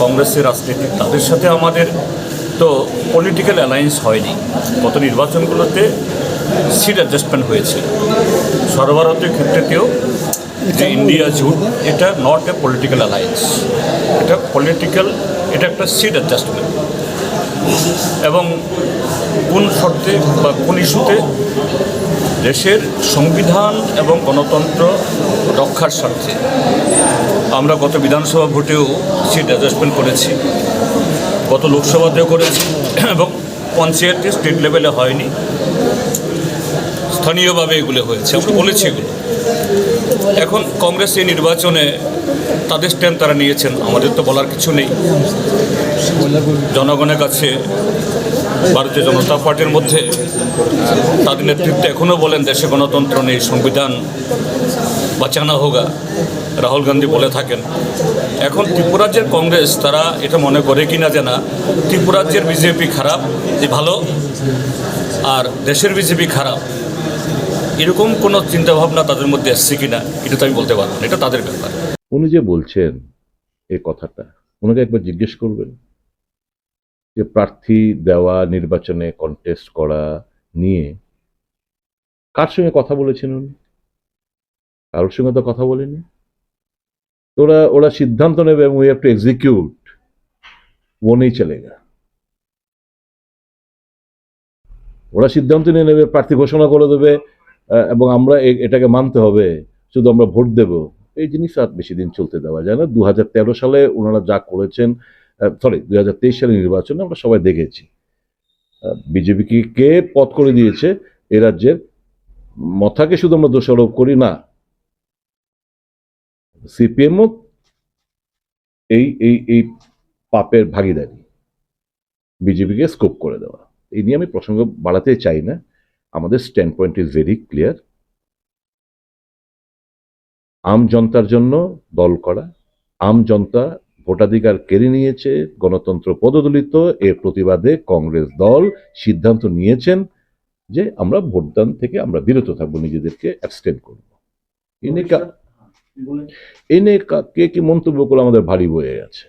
কংগ্রেসের রাজনীতি, তাদের সাথে আমাদের তো পলিটিক্যাল অ্যালায়েন্স হয়নি। গত নির্বাচনগুলোতে সিট অ্যাডজাস্টমেন্ট হয়েছে সর্বভারতীয় ক্ষেত্রেতেও যে ইন্ডিয়া জোট, এটা নট এ পলিটিক্যাল অ্যালায়েন্স এটা পলিটিক্যাল এটা একটা সিট অ্যাডজাস্টমেন্ট এবং কোন শর্তে বা কোন ইস্যুতে দেশের সংবিধান এবং গণতন্ত্র রক্ষার স্বার্থে আমরা গত বিধানসভা ভোটেও সিট অ্যাডজাস্টমেন্ট করেছি। গত লোকসভাতেও করেছি এবং পঞ্চায়েতে স্টেট লেভেলে হয়নি। স্থানীয়ভাবে এগুলো হয়েছে, আমরা বলেছি এগুলো। এখন কংগ্রেস এই নির্বাচনে তাদের স্ট্যান্ড তারা নিয়েছেন, আমাদের তো বলার কিছু নেই। জনগণের কাছে, ভারতীয় জনতা পার্টির মধ্যে, তাদের নেতৃত্বে এখনও বলেন দেশে গণতন্ত্র নেই, সংবিধান বাঁচানো হোগা রাহুল গান্ধী বলে থাকেন। এখন ত্রিপুরাজ্যের কংগ্রেস, তারা এটা মনে করে কি না জানা ত্রিপুরাজ্যের বিজেপি খারাপ যে ভালো। আর দেশের বিজেপি খারাপ। এরকম কোনো চিন্তাভাবনা তাদের মধ্যে এসছে কিনা, এটা তো আমি বলতে পারব না। এটা তাদের ব্যাপার। উনি যে বলছেন এ কথাটা, ওনাকে একবার জিজ্ঞেস করবেন। যে প্রার্থী দেওয়া, নির্বাচনে কন্টেস্ট করা নিয়ে কার সঙ্গে কথা বলেছেন উনি? কারোর সঙ্গে তো কথা বলেনি ওরা ওরা সিদ্ধান্ত নেবে এবং উই হ্যাভ টু এক্সিকিউট वो नहीं चलेगा ওরা সিদ্ধান্ত নিয়ে নেবে প্রার্থী ঘোষণা করে দেবে আহ, এবং আমরা এ- এটাকে মানতে হবে শুধু আমরা ভোট দেব এই জিনিস আর বেশি দিন চলতে দেওয়া যায় না দু সালে ওনারা যা করেছেন সরি দুই হাজার তেইশ সালের নির্বাচনে আমরা সবাই দেখেছি বিজেপিকে কে পথ করে দিয়েছে এ রাজ্যের মথাকে শুধু আমরা দোষারোপ করি না সিপিএমও এই এই এই পাপের ভাগিদারি বিজেপিকে স্কোপ করে দেওয়া। এই নিয়ে আমি প্রসঙ্গ বাড়াতে চাই না। আমাদের stand point is very clear আম জনতার জন্য দল করা, আম জনতা ভোটাধিকার কেড়ে নিয়েছে, গণতন্ত্র পদদলিত, এর প্রতিবাদে কংগ্রেস দল সিদ্ধান্ত নিয়েছেন যে আমরা ভোটদান থেকে আমরা বিরত থাকব, নিজেদেরকে অ্যাবস্টেন করব। এনে কা- কে মন্তব্য করল? আমাদের ভারী বয়ে গেছে।